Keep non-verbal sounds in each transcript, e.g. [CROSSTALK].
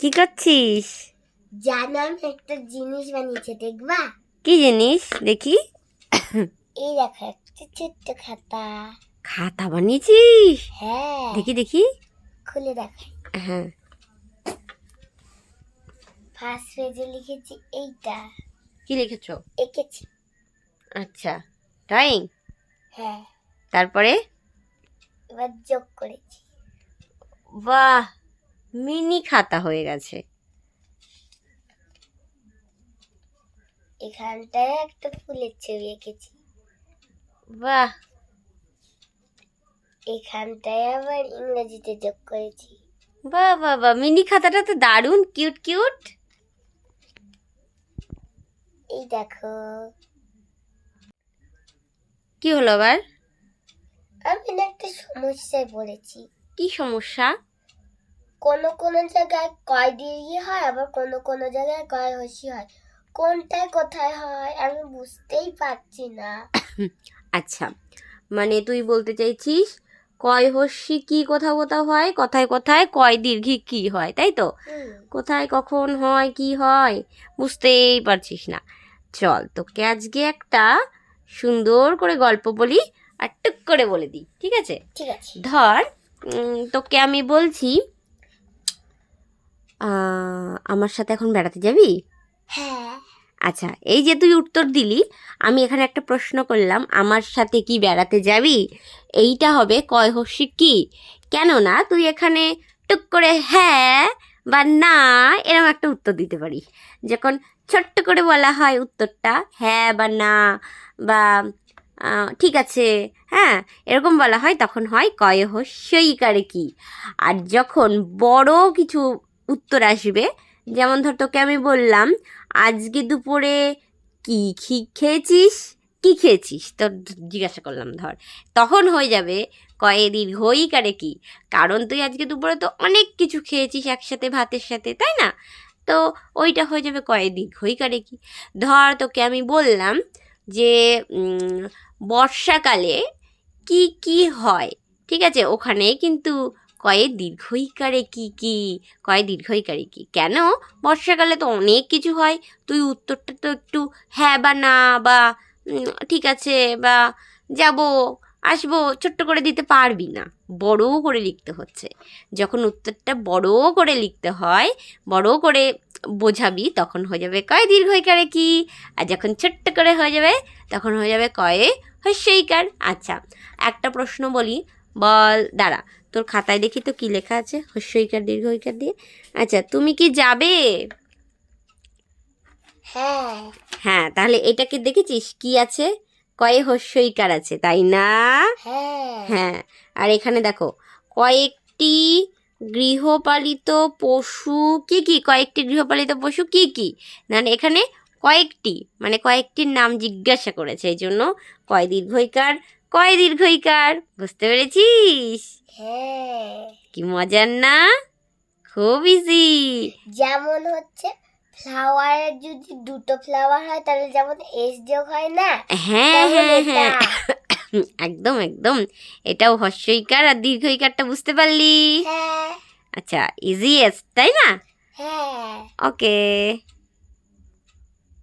কি করছিস? জানো আমি একটা জিনিস বানিয়েছে দেখবা? কি জিনিস? দেখি। এই দেখো একটা ছোট্ট খাতা। খাতা বানিয়েছিস? হ্যাঁ। দেখি দেখি। খুলে দেখাই। হ্যাঁ। ফার্স্ট পেজে লিখেছি এইটা। কি লিখেছো? এঁকেছি। আচ্ছা। ড্রয়িং হ্যাঁ। তারপরে? এবার যোগ করেছি। বাহ! মিনি খাতা হয়ে গেছে। এখানটায় একটা ফুলের ছবি এঁকেছি। বাহ! এখানটায় আবার ইংরেজিতে যোগ করেছি। বাহ বাহ বাহ! মিনি খাতাটা তো দারুণ কিউট কিউট। এই দেখো। কি হলো আবার? আমি না একটা সমস্যায় পড়েছি। কি সমস্যা? কোনো কোনো জায়গায় কয় দীর্ঘি হয় আবার কোনো কোনো জায়গায় কয় হসি হয়। কোনটায় কোথায় হয় আমি বুঝতেই পারছি না। আচ্ছা মানে তুই বলতে চাইছিস কয় হস্যি কি কোথাও কোথাও হয় কথায় কথায় কয় দীর্ঘি কি হয় তাই তো? কোথায় কখন হয় কি হয় বুঝতেই পারছিস না। চল তোকে আজকে একটা সুন্দর করে গল্প বলি আর টুক করে বলে দিই ঠিক আছে? ঠিক আছে। ধর তোকে আমি বলছি আমার সাথে এখন বেড়াতে যাবি? হ্যাঁ। আচ্ছা এই যে তুই উত্তর দিলি আমি এখানে একটা প্রশ্ন করলাম আমার সাথে কি বেড়াতে যাবি? এইটা হবে কয় হস্যি কি? কেননা তুই এখানে টুক করে হ্যাঁ বা না এরকম একটা উত্তর দিতে পারি যখন ছোট্ট করে বলা হয় উত্তরটা হ্যাঁ বা না বা ঠিক আছে হ্যাঁ এরকম বলা হয় তখন হয় কয় হস্যইকারে কি? আর যখন বড় কিছু উত্তর আসবে। যেমন ধর তোকে আমি বললাম, আজকে দুপুরে কি খি খেয়েছিস? কি খেয়েছিস? তোর জিজ্ঞাসা করলাম ধর। তখন হয়ে যাবে, কয়ে দীর্ঘই কারে কি? কারণ তুই আজকে দুপুরে তো অনেক কিছু খেয়েছিস একসাথে ভাতের সাথে, তাই না? তো ওইটা হয়ে যাবে কয়ে দীর্ঘই কারে কি? ধর তোকে আমি বললাম যে বর্ষাকালে কি কি হয়? ঠিক আছে? ওখানে কিন্তু কয়ে দীর্ঘইকারে কি কি কয়ে দীর্ঘইকারে কি। কেন? বর্ষাকালে তো অনেক কিছু হয়। তুই উত্তরটা তো একটু হ্যাঁ বা না বা ঠিক আছে বা যাব, আসব ছোট্ট করে দিতে পারবি না। বড় করে লিখতে হচ্ছে। যখন উত্তরটা বড় করে লিখতে হয় বড় করে বোঝাবি, তখন হয়ে যাবে কয় দীর্ঘইকারে কি। আর যখন ছোট্ট করে হয়ে যাবে, তখন হয়ে যাবে কয়ে হস্যইকার আচ্ছা একটা প্রশ্ন বলি। বল দাঁড়া তোর খাতায় দেখি তো কি লেখা আছে? হস্যইকার দীর্ঘইকার দিয়ে। আচ্ছা তুমি কি যাবে? হ্যাঁ। হ্যাঁ তাহলে এটাকে দেখেছিস? কি আছে? কয়ে হস্যইকার আছে তাই না? হ্যাঁ। হ্যাঁ আর এখানে দেখো কয়েকটি গৃহপালিত পশু কি কি? কয়েকটি গৃহপালিত পশু কি কি? না না, এখানে কয়েকটি মানে কয়েকটির নাম জিজ্ঞাসা করেছে এই জন্য কয় দীর্ঘইকার কয় দীর্ঘইকার বুঝতে পেরেছিস? হ্যাঁ। কি মজার না? খুব ইজি যেমন হচ্ছে ফ্লাওয়ারের যদি দুটো ফ্লাওয়ার হয় তাহলে যেমন এস যোগ হয় না হ্যাঁ হ্যাঁ হ্যাঁ। [COUGHS] একদম একদম। এটাও হস্যইকার আর দীর্ঘইকারটা বুঝতে পারলি। হ্যাঁ। আচ্ছা ইজিয়েস্ট তাই না? হ্যাঁ। Okay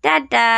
tata.